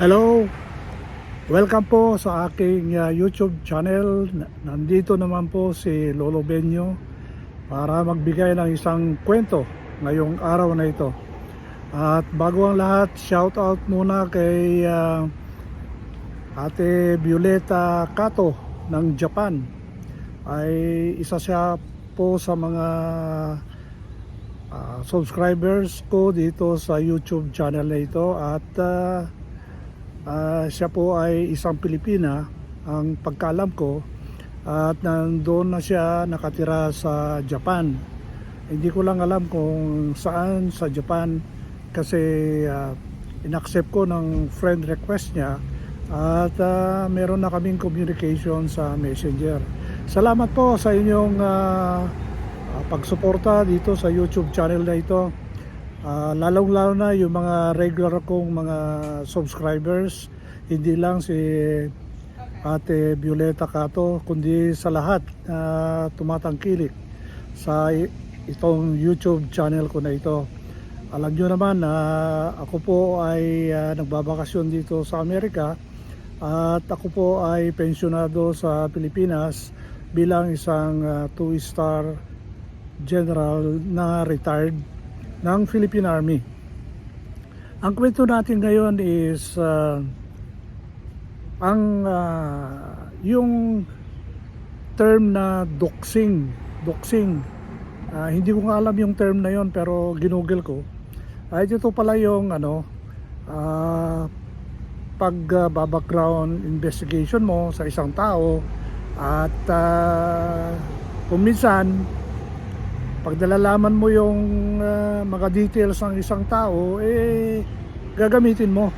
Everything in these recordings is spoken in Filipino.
Hello! Welcome po sa aking uh, YouTube channel. Nandito naman po si Lolo Benyo para magbigay ng isang kwento ngayong araw na ito. At bago ang lahat, shout out muna kay uh, Ate Violeta Kato ng Japan. Ay isa siya po sa mga uh, subscribers ko dito sa YouTube channel na ito at uh, Ah, siya po ay isang Pilipina ang pagkaalam ko at nandoon na siya nakatira sa Japan. Hindi ko lang alam kung saan sa Japan kasi uh, inaccept ko ng friend request niya at ah, meron na kaming communication sa Messenger. Salamat po sa inyong ah, pagsuporta dito sa YouTube channel na ito. Ah, lalong-lalo na yung mga regular kong mga subscribers, hindi lang si Ate Violeta Cato, kundi sa lahat na tumatangkilik sa itong YouTube channel ko na ito. Alam nyo naman na ako po ay ah, nagbabakasyon dito sa Amerika at ako po ay pensyonado sa Pilipinas bilang isang ah, two-star general na retired ng Philippine Army. Ang kwento natin ngayon is uh, ang uh, yung term na doxing, doxing. Ah, hindi ko nga alam yung term na yon pero ginugol ko. Ay ito pala yung ano ah, pag uh, background investigation mo sa isang tao at uh, kung minsan pag nalalaman mo yung ah, mga details ng isang tao, eh, gagamitin mo.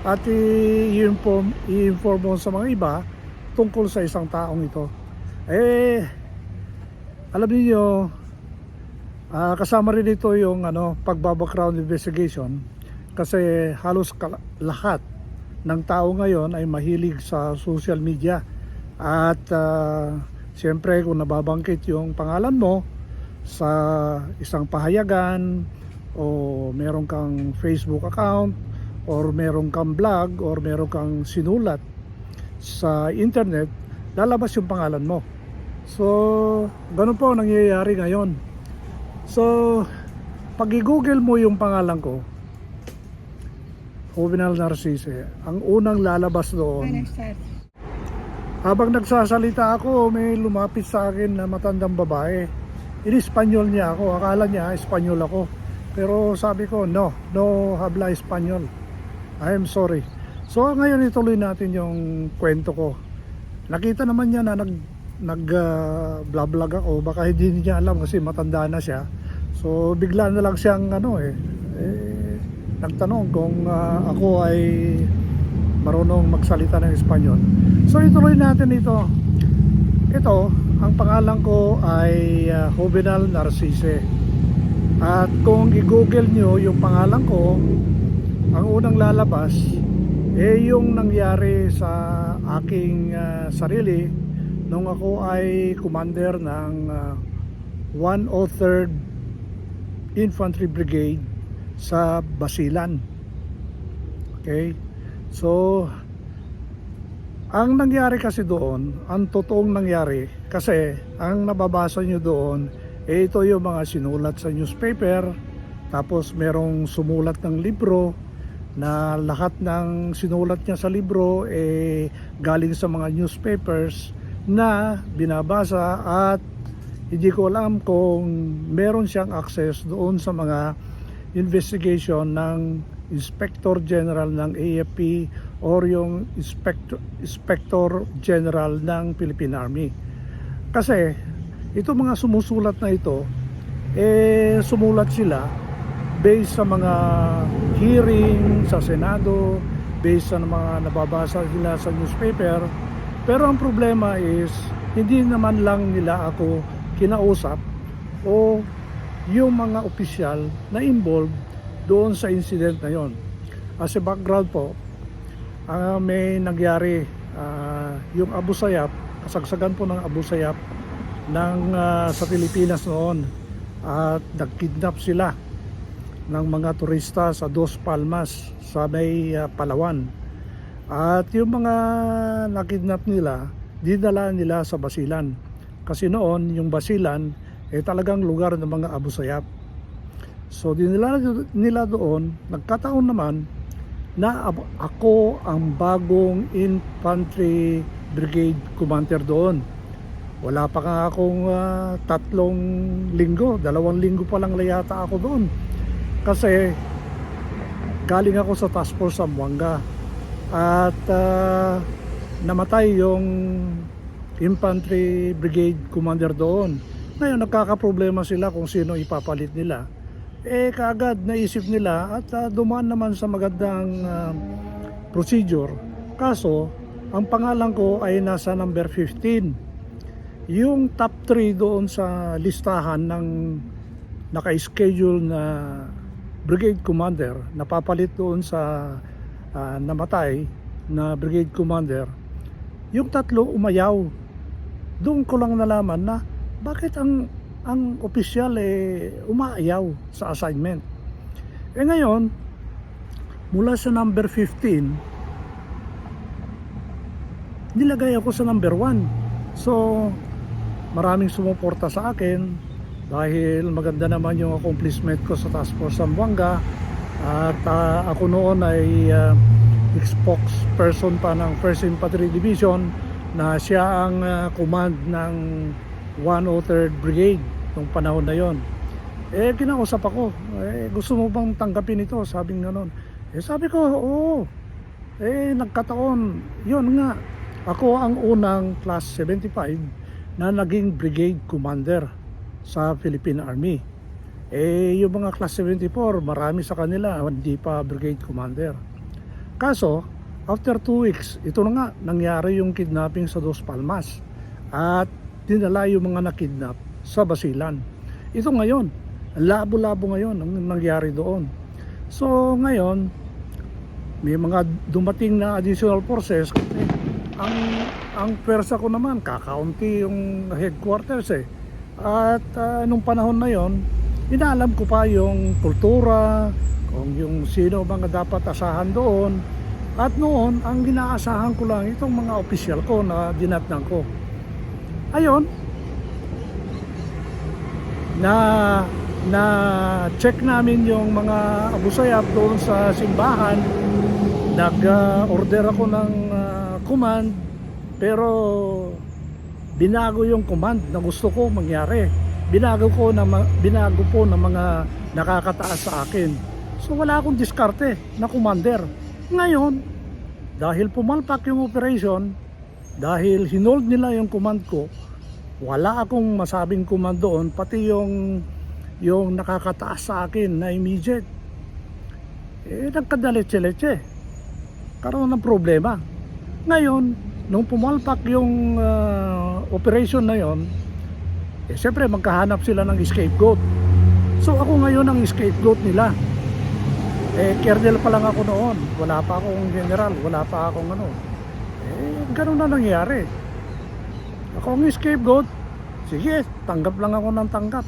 At i-inform, i-inform mo sa mga iba tungkol sa isang taong ito. Eh, alam niyo ah, kasama rin ito yung ano, pagbabackground investigation kasi halos lahat ng tao ngayon ay mahilig sa social media. At ah, siyempre kung nababangkit yung pangalan mo, sa isang pahayagan o meron kang Facebook account or meron kang blog or meron kang sinulat sa internet, lalabas yung pangalan mo. So, ganun po ang nangyayari ngayon. So, pag i-google mo yung pangalan ko, Juvenal Narcisse, ang unang lalabas doon, habang nagsasalita ako, may lumapit sa akin na matandang babae. In-Espanyol niya ako. Akala niya Espanyol ako. Pero sabi ko, no, no habla Espanyol. I am sorry. So ngayon ituloy natin yung kwento ko. Nakita naman niya na nag nag uh, vlog ako. Baka hindi niya alam kasi matanda na siya. So bigla na lang siyang ano eh, eh nagtanong kung ah, ako ay marunong magsalita ng Espanyol. So ituloy natin ito. Ito, ang pangalan ko ay uh, Juvenal Narcisse. At kung i-google nyo yung pangalan ko, ang unang lalabas, eh yung nangyari sa aking ah, sarili nung ako ay commander ng ah, 103rd Infantry Brigade sa Basilan. Okay? So, ang nangyari kasi doon, ang totoong nangyari, kasi ang nababasa nyo doon, eh ito yung mga sinulat sa newspaper, tapos merong sumulat ng libro, na lahat ng sinulat niya sa libro eh galing sa mga newspapers na binabasa at hindi ko alam kung meron siyang access doon sa mga investigation ng Inspector General ng AFP or yung Inspector, Inspector General ng Philippine Army. Kasi ito mga sumusulat na ito, eh sumulat sila based sa mga hearing sa Senado, based sa mga nababasa nila sa newspaper. Pero ang problema is, hindi naman lang nila ako kinausap o yung mga opisyal na involved doon sa incident na yon. As a background po, ah, may nangyari ah, yung Abu Sayyaf, kasagsagan po ng Abu Sayyaf ng, ah, sa Pilipinas noon at nagkidnap sila ng mga turista sa Dos Palmas sa may ah, Palawan. At yung mga nakidnap nila, dinala nila sa Basilan. Kasi noon, yung Basilan, eh talagang lugar ng mga Abu Sayyaf. So dinala nila doon, nagkataon naman na ako ang bagong infantry brigade commander doon. Wala pa nga akong ah, tatlong linggo, dalawang linggo pa lang yata ako doon. Kasi galing ako sa task force Zamboanga at ah, namatay yung infantry brigade commander doon. Ngayon nagkakaproblema sila kung sino ipapalit nila. Eh kaagad naisip nila at ah, dumaan naman sa magandang ah, procedure. Kaso ang pangalan ko ay nasa number 15. Yung top 3 doon sa listahan ng naka-schedule na brigade commander napapalit doon sa ah, namatay na brigade commander yung tatlo umayaw doon ko lang nalaman na bakit ang ang opisyal eh umaayaw sa assignment. Eh ngayon mula sa number 15 nilagay ako sa number 1 so maraming sumuporta sa akin dahil maganda naman yung accomplishment ko sa Task Force Zamboanga. At ah, ako noon ay uh, spokesperson pa ng 1st Infantry Division na siya ang ah, command ng 103rd Brigade nung panahon na yon. Eh kinausap ako, eh, gusto mo bang tanggapin ito? Sabi nga noon. Eh sabi ko, oo. Eh nagkataon, yun nga. Ako ang unang class 75 na naging brigade commander sa Philippine Army. Eh, yung mga class 74, marami sa kanila, hindi pa brigade commander. Kaso, after two weeks, ito na nga, nangyari yung kidnapping sa Dos Palmas. At dinala yung mga nakidnap sa Basilan. Ito ngayon, labo-labo ngayon ang nangyari doon. So, ngayon, may mga dumating na additional forces. Eh, ang ang pwersa ko naman, kakaunti yung headquarters eh. At ah, nung panahon na yon, inaalam ko pa yung kultura, kung yung sino mga dapat asahan doon. At noon, ang ginaasahan ko lang itong mga opisyal ko na dinatnan ko. Ayon, na na check namin yung mga Abu Sayyaf doon sa simbahan. Nag-order ako ng ah, command pero binago yung command na gusto ko mangyari. Binago ko na binago po ng mga nakakataas sa akin. So wala akong diskarte na commander. Ngayon, dahil pumalpak yung operation, dahil hinold nila yung command ko, wala akong masabing command doon, pati yung yung nakakataas sa akin na immediate. Eh, nagkadaletse-letse. Karoon ng problema. Ngayon, nung pumalpak yung ah, operation na yon, eh, siyempre magkahanap sila ng scapegoat. So ako ngayon ang scapegoat nila. Eh, kernel pa lang ako noon. Wala pa akong general, wala pa akong ano. Eh, ganun na nangyari. Ako ang scapegoat. Sige, tanggap lang ako ng tanggap.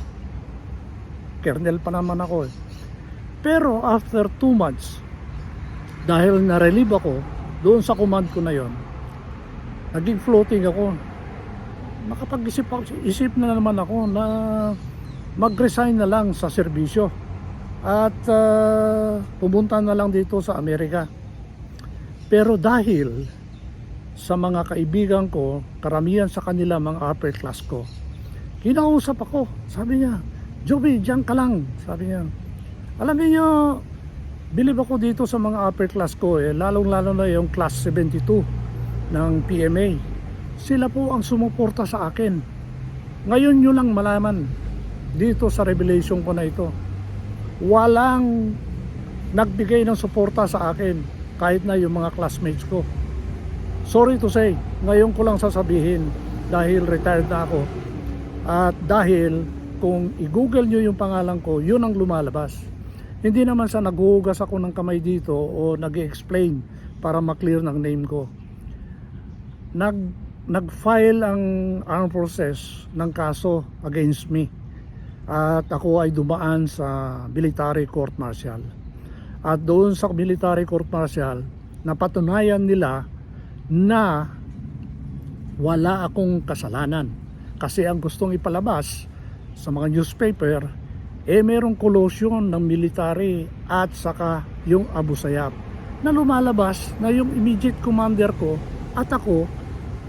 Kernel pa naman ako eh. Pero after 2 months, dahil na-relieve ako doon sa command ko na yon, naging floating ako. Nakapag-isip ako, isip na naman ako na mag-resign na lang sa serbisyo at ah, pumunta na lang dito sa Amerika. Pero dahil sa mga kaibigan ko, karamihan sa kanila mga upper class ko, kinausap ako. Sabi niya, Joby, diyan ka lang. Sabi niya, alam niyo, bilib ako dito sa mga upper class ko eh, lalong-lalo na yung class 72 ng PMA. Sila po ang sumuporta sa akin. Ngayon nyo lang malaman dito sa revelation ko na ito. Walang nagbigay ng suporta sa akin kahit na yung mga classmates ko. Sorry to say, ngayon ko lang sasabihin dahil retired na ako. At dahil kung i-google nyo yung pangalan ko, yun ang lumalabas. Hindi naman sa naghuhugas ako ng kamay dito o nag explain para maklear ng name ko. Nag, nag-file ang armed forces ng kaso against me. at ako ay dumaan sa military court martial. At doon sa military court martial, napatunayan nila na wala akong kasalanan. Kasi ang gustong ipalabas sa mga newspaper, eh merong collusion ng military at saka yung Abu Sayyaf na lumalabas na yung immediate commander ko at ako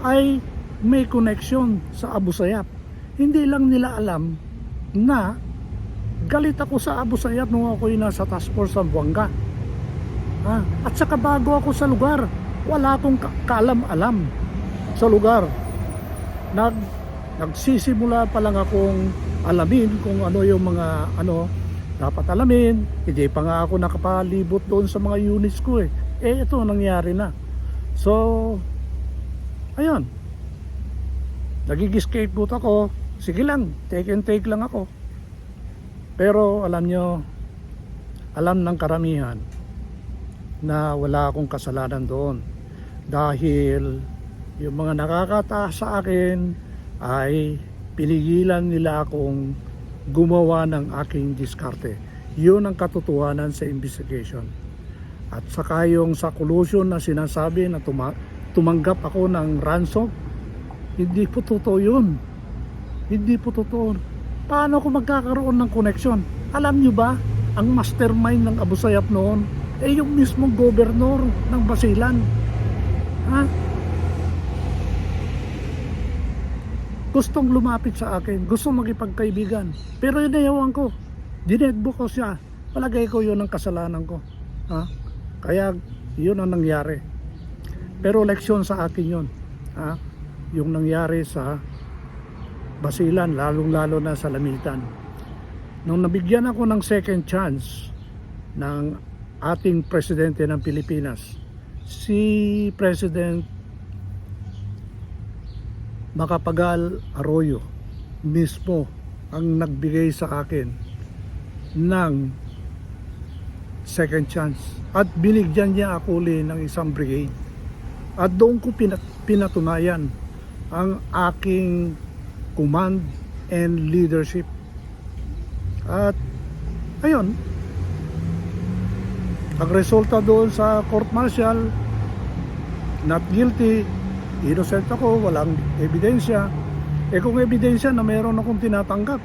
ay may connection sa Abu Sayyaf. Hindi lang nila alam na galit ako sa Abu Sayyaf nung ako nasa task force sa Buanga. Ah, at saka bago ako sa lugar, wala akong ka- kaalam-alam sa lugar. Nag, nagsisimula pa lang akong alamin kung ano yung mga ano dapat alamin. Hindi pa nga ako nakapalibot doon sa mga units ko eh. Eh ito nangyari na. So, ayun. Nagigis-scapegoat ako. Sige lang, take and take lang ako. Pero alam nyo, alam ng karamihan na wala akong kasalanan doon. Dahil yung mga nakakataas sa akin ay pinigilan nila akong gumawa ng aking diskarte. Yun ang katotohanan sa investigation. At saka yung sa collusion na sinasabi na tuma- tumanggap ako ng ransom, hindi po totoo yun. Hindi po totoo. Paano ako magkakaroon ng connection? Alam nyo ba, ang mastermind ng Abu Sayyaf noon, eh yung mismong gobernador ng Basilan. Ha? Gustong lumapit sa akin, gustong makipagkaibigan. Pero inayawan ko. Dinedbo ko siya. Palagay ko yun ang kasalanan ko. Ha? Kaya yun ang nangyari. Pero leksyon sa akin yun. Ha? Yung nangyari sa Basilan, lalong-lalo na sa Lamitan. Nung nabigyan ako ng second chance ng ating presidente ng Pilipinas, si President Makapagal Arroyo mismo ang nagbigay sa akin ng second chance. At binigyan niya ako uli ng isang brigade. At doon ko pinat- pinatunayan ang aking command and leadership. At ayun ang resulta doon sa court martial not guilty innocent ako walang ebidensya. Eh kung ebidensya na meron akong tinatanggap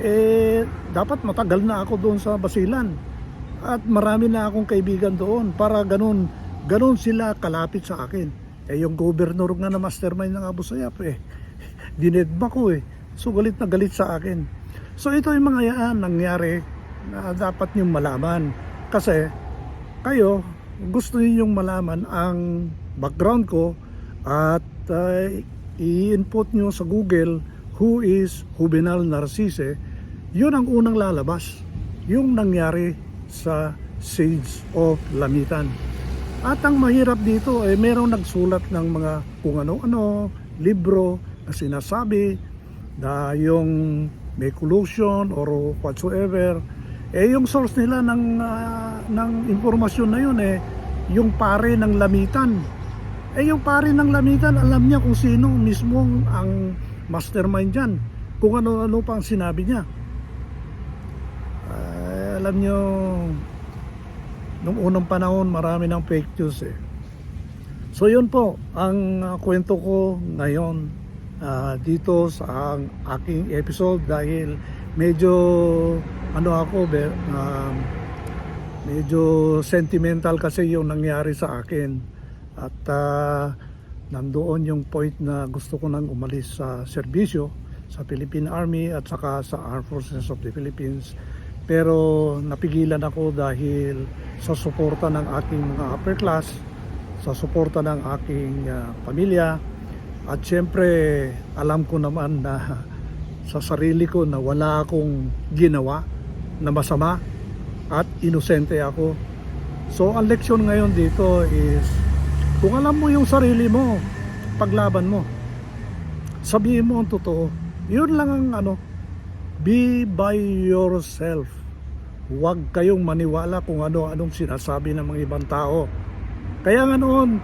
eh dapat matagal na ako doon sa Basilan. At marami na akong kaibigan doon para ganun ganun sila kalapit sa akin. Eh yung gobernador nga na mastermind ng Abu Sayyaf eh dinedma ko eh. So galit na galit sa akin. So ito yung mga yan nangyari na dapat niyong malaman. Kasi kayo gusto ninyong malaman ang background ko at uh, i-input nyo sa Google who is Juvenal Narcisse? Yun ang unang lalabas. Yung nangyari sa Siege of Lamitan at ang mahirap dito eh merong nagsulat ng mga kung ano-ano libro na sinasabi na yung may collusion or whatsoever eh yung source nila ng ah, ng impormasyon na yun eh yung pare ng lamitan. Eh yung pare ng lamitan alam niya kung sino mismo ang mastermind dyan. Kung ano-ano pa ang sinabi niya. Eh, alam niyo nung unang panahon marami ng fake news eh. So yun po ang ah, kwento ko ngayon ah, dito sa ang aking episode dahil medyo ano ako be, um, medyo sentimental kasi yung nangyari sa akin. At ah, nandoon yung point na gusto ko nang umalis sa serbisyo sa Philippine Army at saka sa Armed Forces of the Philippines. Pero napigilan ako dahil sa suporta ng aking mga upper class sa suporta ng aking ah, pamilya. At syempre alam ko naman na sa sarili ko na wala akong ginawa na masama at inosente ako. So ang leksyon ngayon dito is kung alam mo yung sarili mo, paglaban mo. Sabihin mo ang totoo. Yun lang ang ano, be by yourself. Huwag kayong maniwala kung ano-anong sinasabi ng mga ibang tao. Kaya nga noon,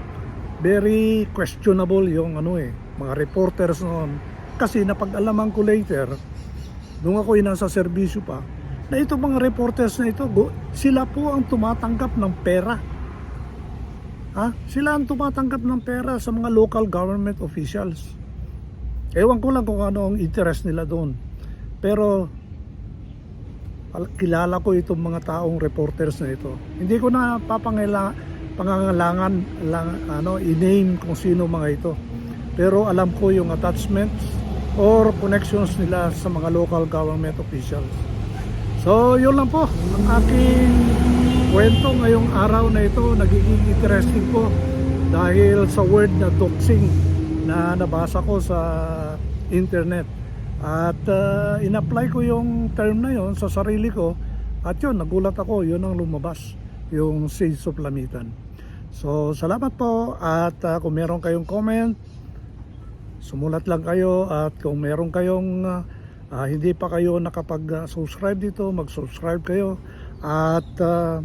very questionable yung ano eh, mga reporters noon. Kasi napag-alaman ko later nung ako nasa serbisyo pa, na itong mga reporters na ito, sila po ang tumatanggap ng pera. Ha? Sila ang tumatanggap ng pera sa mga local government officials. Ewan ko lang kung ano ang interest nila doon. Pero al- kilala ko itong mga taong reporters na ito. Hindi ko na papangailangan pangangalangan lang ano i-name kung sino mga ito. Pero alam ko yung attachments or connections nila sa mga local government officials. So, yun lang po ang aking kwento ngayong araw na ito. Nagiging interesting po dahil sa word na doxing na nabasa ko sa internet. At uh, in-apply ko yung term na yon sa sarili ko at yun, nagulat ako, yun ang lumabas, yung Shades of Lamitan. So, salamat po at uh, kung meron kayong comment, sumulat lang kayo at kung meron kayong uh, ah, hindi pa kayo nakapag-subscribe dito, mag-subscribe kayo at uh,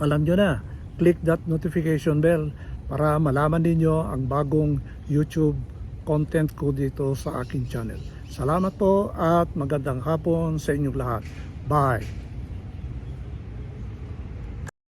alam nyo na, click that notification bell para malaman ninyo ang bagong YouTube content ko dito sa aking channel. Salamat po at magandang hapon sa inyong lahat. Bye!